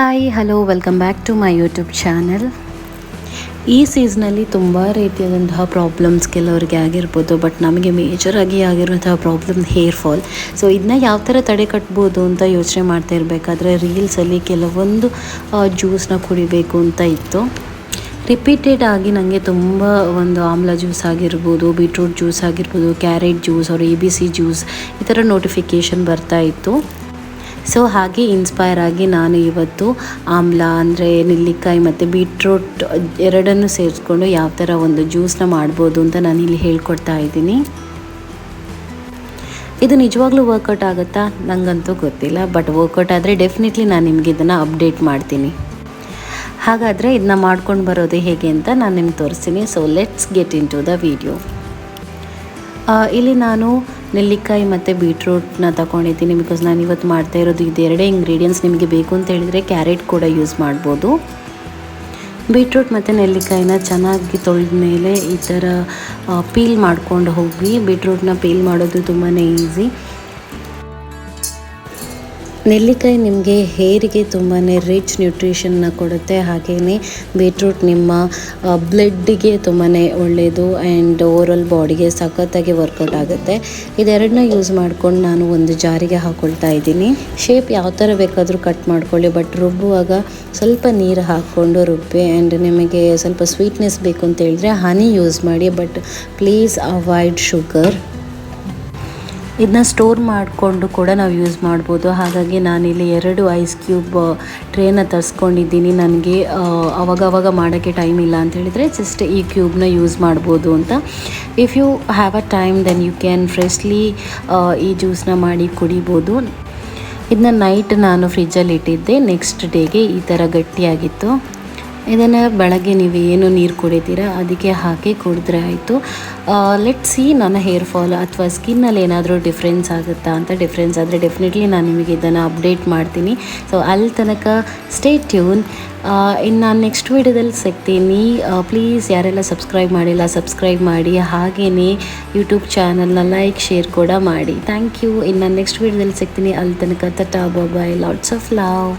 Hi hello welcome back to my YouTube channel ಈ ಸೀಸನಲ್ಲಿ ತುಂಬ ರೀತಿಯಾದಂತಹ ಪ್ರಾಬ್ಲಮ್ಸ್ ಕೆಲವರಿಗೆ ಆಗಿರ್ಬೋದು ಬಟ್ ನಮಗೆ ಮೇಜರಾಗಿ ಆಗಿರುವಂತಹ ಪ್ರಾಬ್ಲಮ್ ಹೇರ್ ಫಾಲ್ ಸೊ ಇದನ್ನ ಯಾವ ಥರ ತಡೆ ಕಟ್ಬೋದು ಅಂತ ಯೋಚನೆ ಮಾಡ್ತಾ ಇರಬೇಕಾದ್ರೆ ರೀಲ್ಸಲ್ಲಿ ಕೆಲವೊಂದು ಜ್ಯೂಸ್ನ ಕುಡಿಬೇಕು ಅಂತ ಇತ್ತು. ರಿಪೀಟೆಡ್ ಆಗಿ ನನಗೆ ತುಂಬ ಒಂದು ಆಮ್ಲ ಜ್ಯೂಸ್ ಆಗಿರ್ಬೋದು ಬೀಟ್ರೂಟ್ ಜ್ಯೂಸ್ ಆಗಿರ್ಬೋದು ಕ್ಯಾರೆಟ್ ಜ್ಯೂಸ್ ಅವ್ರ ಎ ಬಿ ಸಿ ಜ್ಯೂಸ್ ಈ ಥರ ನೋಟಿಫಿಕೇಷನ್ ಬರ್ತಾ ಇತ್ತು. ಸೊ ಹಾಗೆ ಇನ್ಸ್ಪೈರ್ ಆಗಿ ನಾನು ಇವತ್ತು ಆಮ್ಲ ಅಂದರೆ ನೆಲ್ಲಿಕಾಯಿ ಮತ್ತು ಬೀಟ್ರೂಟ್ ಎರಡನ್ನು ಸೇರಿಸ್ಕೊಂಡು ಯಾವ ಥರ ಒಂದು ಜ್ಯೂಸನ್ನ ಮಾಡ್ಬೋದು ಅಂತ ನಾನು ಇಲ್ಲಿ ಹೇಳ್ಕೊಡ್ತಾ ಇದ್ದೀನಿ. ಇದು ನಿಜವಾಗ್ಲೂ ವರ್ಕೌಟ್ ಆಗುತ್ತಾ? ನನಗಂತೂ ಗೊತ್ತಿಲ್ಲ ಬಟ್ ವರ್ಕೌಟ್ ಆದರೆ ಡೆಫಿನೆಟ್ಲಿ ನಾನು ನಿಮಗೆ ಇದನ್ನು ಅಪ್ಡೇಟ್ ಮಾಡ್ತೀನಿ. ಹಾಗಾದರೆ ಇದನ್ನ ಮಾಡ್ಕೊಂಡು ಬರೋದು ಹೇಗೆ ಅಂತ ನಾನು ನಿಮ್ಗೆ ತೋರಿಸ್ತೀನಿ. So let's get into the video ಇಲ್ಲಿ ನಾನು ನೆಲ್ಲಿಕಾಯಿ ಮತ್ತು ಬೀಟ್ರೂಟ್ನ ತಗೊಂಡಿದ್ದೀನಿ ಬಿಕಾಸ್ ನಾನು ಇವತ್ತು ಮಾಡ್ತಾ ಇರೋದು ಇದೆರಡೇ ಇಂಗ್ರೀಡಿಯೆಂಟ್ಸ್ ನಿಮಗೆ ಬೇಕು ಅಂತ ಹೇಳಿದರೆ ಕ್ಯಾರೆಟ್ ಕೂಡ ಯೂಸ್ ಮಾಡ್ಬೋದು. ಬೀಟ್ರೂಟ್ ಮತ್ತು ನೆಲ್ಲಿಕಾಯಿನ ಚೆನ್ನಾಗಿ ತೊಳೆದ ಮೇಲೆ ಈ ಥರ ಪೀಲ್ ಮಾಡ್ಕೊಂಡು ಹೋಗಿ ಬೀಟ್ರೂಟ್ನ ಪೀಲ್ ಮಾಡೋದು ತುಂಬಾ ಈಸಿ ನೆಲ್ಲಿಕಾಯಿ ನಿಮಗೆ ಹೇರಿಗೆ ತುಂಬಾ ರಿಚ್ ನ್ಯೂಟ್ರಿಷನ್ನ ಕೊಡುತ್ತೆ ಹಾಗೆಯೇ ಬೀಟ್ರೂಟ್ ನಿಮ್ಮ ಬ್ಲಡ್ಡಿಗೆ ತುಂಬಾ ಒಳ್ಳೆಯದು ಆ್ಯಂಡ್ ಓವರಾಲ್ ಬಾಡಿಗೆ ಸಖತ್ತಾಗಿ ವರ್ಕೌಟ್ ಆಗುತ್ತೆ. ಇದೆರಡನ್ನ ಯೂಸ್ ಮಾಡ್ಕೊಂಡು ನಾನು ಒಂದು ಜಾರಿಗೆ ಹಾಕ್ಕೊಳ್ತಾ ಇದ್ದೀನಿ. ಶೇಪ್ ಯಾವ ಥರ ಬೇಕಾದರೂ ಕಟ್ ಮಾಡ್ಕೊಳ್ಳಿ ಬಟ್ ರುಬ್ಬುವಾಗ ಸ್ವಲ್ಪ ನೀರು ಹಾಕ್ಕೊಂಡು ರುಬ್ಬಿ ಆ್ಯಂಡ್ ನಿಮಗೆ ಸ್ವಲ್ಪ ಸ್ವೀಟ್ನೆಸ್ ಬೇಕು ಅಂತ ಹೇಳಿದ್ರೆ ಹನಿ ಯೂಸ್ ಮಾಡಿ ಬಟ್ ಪ್ಲೀಸ್ ಅವಾಯ್ಡ್ ಶುಗರ್ ಇದನ್ನ ಸ್ಟೋರ್ ಮಾಡಿಕೊಂಡು ಕೂಡ ನಾವು ಯೂಸ್ ಮಾಡ್ಬೋದು. ಹಾಗಾಗಿ ನಾನಿಲ್ಲಿ ಎರಡು ಐಸ್ ಕ್ಯೂಬ್ ಟ್ರೇನ ತರಿಸ್ಕೊಂಡಿದ್ದೀನಿ. ನನಗೆ ಅವಾಗವಾಗ ಮಾಡೋಕ್ಕೆ ಟೈಮ್ ಇಲ್ಲ ಅಂತ ಹೇಳಿದರೆ ಜಸ್ಟ್ ಈ ಕ್ಯೂಬ್ನ ಯೂಸ್ ಮಾಡ್ಬೋದು ಅಂತ. If you have a time then you can freshly ಈ ಜ್ಯೂಸನ್ನ ಮಾಡಿ ಕುಡಿಬೋದು. ಇದನ್ನ ನೈಟ್ ನಾನು ಫ್ರಿಜ್ಜಲ್ಲಿ ಇಟ್ಟಿದ್ದೆ. ನೆಕ್ಸ್ಟ್ ಡೇಗೆ ಈ ಥರ ಗಟ್ಟಿಯಾಗಿತ್ತು. ಇದನ್ನು ಬೆಳಗ್ಗೆ ನೀವು ಏನು ನೀರು ಕುಡಿತೀರಾ ಅದಕ್ಕೆ ಹಾಕಿ ಕುಡಿದ್ರೆ ಆಯಿತು. ಲೆಟ್ ಸಿ ನನ್ನ ಹೇರ್ ಫಾಲ್ ಅಥವಾ ಸ್ಕಿನ್ನಲ್ಲಿ ಏನಾದರೂ ಡಿಫ್ರೆನ್ಸ್ ಆಗುತ್ತಾ ಅಂತ ಡಿಫ್ರೆನ್ಸ್ ಆದರೆ ಡೆಫಿನೆಟ್ಲಿ ನಾನು ನಿಮಗೆ ಇದನ್ನು ಅಪ್ಡೇಟ್ ಮಾಡ್ತೀನಿ. ಸೊ ಅಲ್ಲಿ ತನಕ ಸ್ಟೇ ಟ್ಯೂನ್ ಇನ್ನು ನಾನು ನೆಕ್ಸ್ಟ್ ವೀಡಿಯೋದಲ್ಲಿ ಸಿಗ್ತೀನಿ. ಪ್ಲೀಸ್ ಯಾರೆಲ್ಲ ಸಬ್ಸ್ಕ್ರೈಬ್ ಮಾಡಿಲ್ಲ ಸಬ್ಸ್ಕ್ರೈಬ್ ಮಾಡಿ. ಹಾಗೇ ಯೂಟ್ಯೂಬ್ ಚಾನಲ್ನ ಲೈಕ್ ಶೇರ್ ಕೂಡ ಮಾಡಿ. ಥ್ಯಾಂಕ್ ಯು ಇನ್ನು ನಾನು ನೆಕ್ಸ್ಟ್ ವೀಡಿಯೋದಲ್ಲಿ ಸಿಗ್ತೀನಿ. ಅಲ್ಲಿ ತನಕ tata bye lots of love